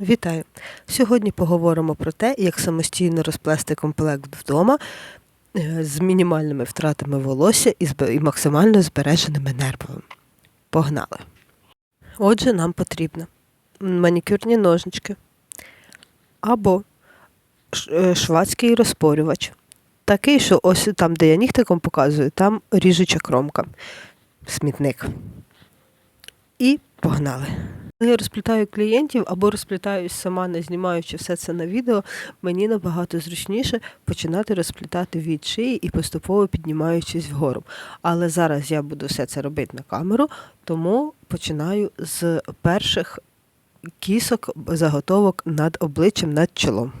Вітаю! Сьогодні поговоримо про те, як самостійно розплести комплект вдома е, з мінімальними втратами волосся і, максимально збереженими нервами. Погнали! Отже, нам потрібно манікюрні ножнички або е, розпорювач. Такий, що ось там, де я нігтиком показую, там ріжуча кромка, смітник. І погнали. Я розплітаю клієнтів або розплітаюсь сама, не знімаючи все це на відео, мені набагато зручніше починати розплітати від шиї і поступово піднімаючись вгору. Але зараз я буду все це робити на камеру, тому починаю з перших кісок заготовок над обличчям, над чолом.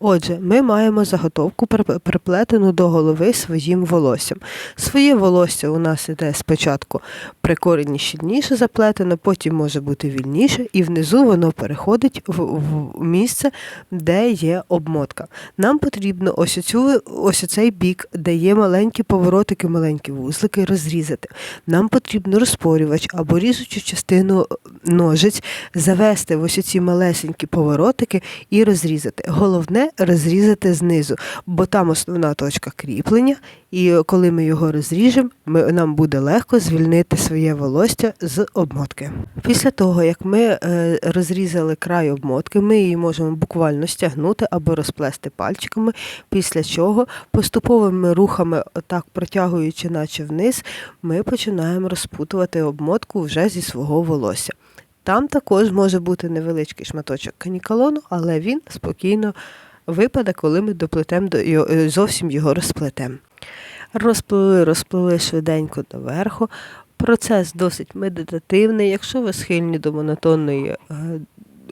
Отже, ми маємо заготовку приплетену до голови своїм волоссям. Своє волосся у нас іде спочатку при корені щільніше заплетено, потім може бути вільніше, і внизу воно переходить в, в місце, де є обмотка. Нам потрібно ось, оцю, ось оцей бік, де є маленькі поворотики, маленькі вузлики, розрізати. Нам потрібно розпорювач або ріжучу частину ножиць завести в ось ці малесенькі поворотики і розрізати. Головне розрізати знизу, бо там основна точка кріплення, і коли ми його розріжемо, ми, нам буде легко звільнити своє волосся з обмотки. Після того, як ми е, розрізали край обмотки, ми її можемо буквально стягнути або розплести пальчиками, після чого поступовими рухами, так протягуючи наче вниз, ми починаємо розпутувати обмотку вже зі свого волосся. Там також може бути невеличкий шматочок канікалону, але він спокійно випаде, коли ми доплетемо е, зовсім його розплетемо. Розплили, розплили швиденько доверху. Процес досить медитативний. Якщо ви схильні до монотонної е,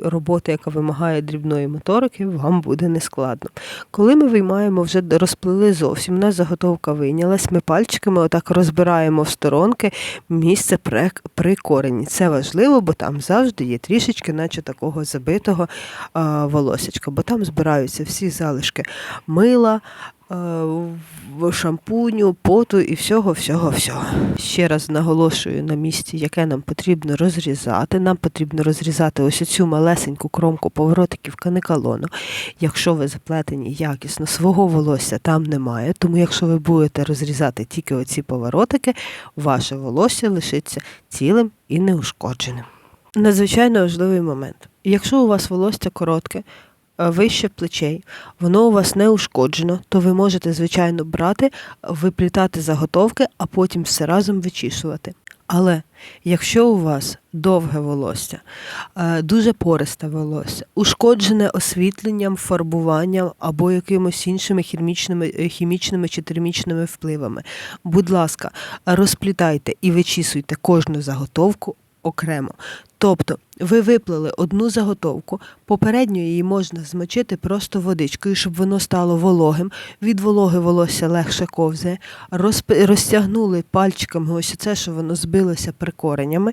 роботи, яка вимагає дрібної моторики, вам буде нескладно. Коли ми виймаємо, вже розплели зовсім, у нас заготовка вийнялась, ми пальчиками отак розбираємо в сторонки місце при, корені. Це важливо, бо там завжди є трішечки, наче такого забитого а, волосячка, бо там збираються всі залишки мила, шампуню, поту і всього, всього, всього. Ще раз наголошую на місці, яке нам потрібно розрізати. Нам потрібно розрізати ось цю малесеньку кромку поворотиків каникалону. Якщо ви заплетені якісно, свого волосся там немає, тому якщо ви будете розрізати тільки оці поворотики, ваше волосся лишиться цілим і неушкодженим. Надзвичайно важливий момент. Якщо у вас волосся коротке, е, вище плечей, воно у вас не ушкоджено, то ви можете, звичайно, брати, виплітати заготовки, а потім все разом вичісувати. Але якщо у вас довге волосся, е, дуже пористе волосся, ушкоджене освітленням, фарбуванням або якимось іншими хімічними, е, хімічними чи термічними впливами, будь ласка, розплітайте і вичісуйте кожну заготовку окремо. Тобто ви виплели одну заготовку, попередньо її можна змочити просто водичкою, щоб воно стало вологим. Від вологи волосся легше ковзає. Розтягнули пальчиками ось це, що воно збилося прикоренями,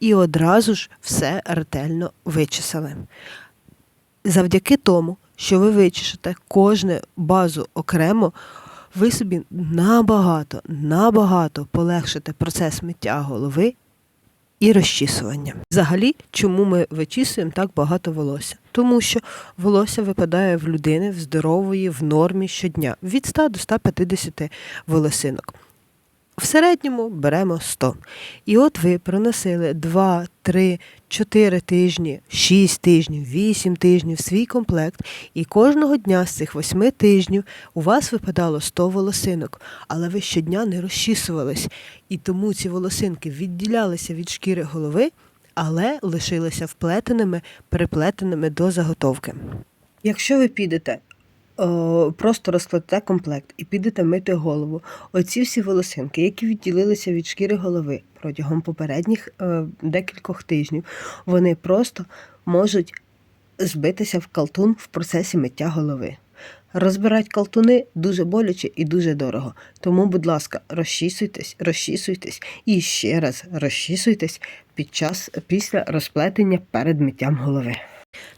і одразу ж все ретельно вичесали. Завдяки тому, що ви вичешете кожну базу окремо, ви собі набагато, набагато полегшите процес миття голови і розчісування. Взагалі, чому ми вичісуємо так багато волосся? Тому що волосся випадає в людини в здорової, в нормі щодня від 100 до 150 волосинок. В середньому беремо 100. І от ви проносили 2, 3, 4 тижні, 6 тижнів, 8 тижнів свій комплект, і кожного дня з цих 8 тижнів у вас випадало 100 волосинок, але ви щодня не розчісувались, і тому ці волосинки відділялися від шкіри голови, але лишилися вплетеними, приплетеними до заготовки. Якщо ви підете о, просто розкладете комплект і підете мити голову. Оці всі волосинки, які відділилися від шкіри голови протягом попередніх е, декількох тижнів, вони просто можуть збитися в калтун в процесі миття голови. Розбирати калтуни дуже боляче і дуже дорого. Тому, будь ласка, розчісуйтесь, розчісуйтесь і ще раз розчісуйтесь під час після розплетення перед миттям голови.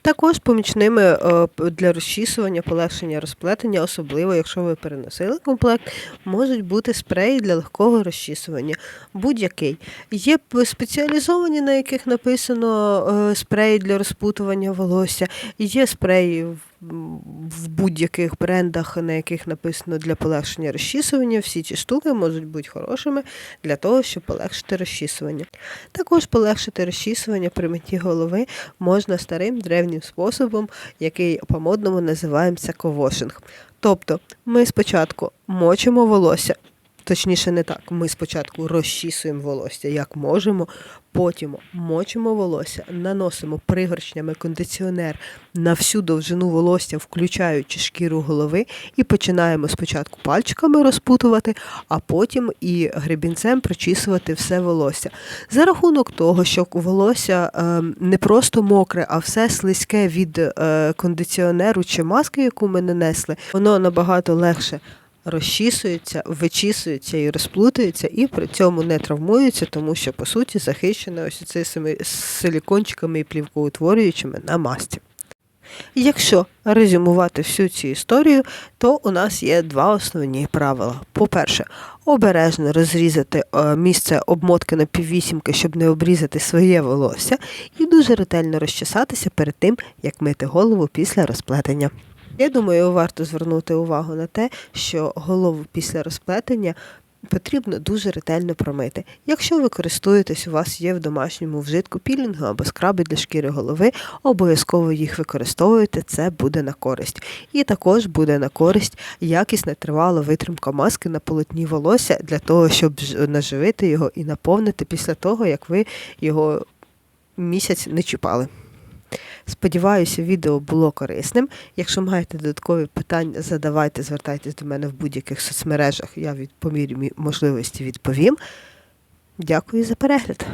Також помічними е, для розчісування, полегшення розплетення, особливо якщо ви переносили комплект, можуть бути спреї для легкого розчісування. Будь-який. Є спеціалізовані, на яких написано е, спреї для розпутування волосся, є спреї в- будь-яких брендах, на яких написано для полегшення розчісування. Всі ці штуки можуть бути хорошими для того, щоб полегшити розчісування. Також полегшити розчісування при митті голови можна старим древнім способом, який по-модному називається ковошинг. Тобто ми спочатку мочимо волосся, точніше не так, ми спочатку розчісуємо волосся як можемо, потім мочимо волосся, наносимо пригоршнями кондиціонер на всю довжину волосся, включаючи шкіру голови, і починаємо спочатку пальчиками розпутувати, а потім і гребінцем прочісувати все волосся. За рахунок того, що волосся е, не просто мокре, а все слизьке від е, кондиціонеру чи маски, яку ми нанесли, воно набагато легше розчісується, вичісується і розплутується, і при цьому не травмується, тому що по суті захищене ось цими силікончиками і плівкоутворюючими на масці. Якщо резюмувати всю цю історію, то у нас є два основні правила. По-перше, обережно розрізати е, місце обмотки на піввісімки, щоб не обрізати своє волосся, і дуже ретельно розчесатися перед тим, як мити голову після розплетення. Я думаю, варто звернути увагу на те, що голову після розплетення потрібно дуже ретельно промити. Якщо ви користуєтесь, у вас є в домашньому вжитку пілінгу або скраби для шкіри голови, обов'язково їх використовуйте, це буде на користь. І також буде на користь якісна тривала витримка маски на полотні волосся для того, щоб наживити його і наповнити після того, як ви його місяць не чіпали. Сподіваюся, відео було корисним. Якщо маєте додаткові питання, задавайте, звертайтесь до мене в будь-яких соцмережах. Я від помірі можливості відповім. Дякую за перегляд.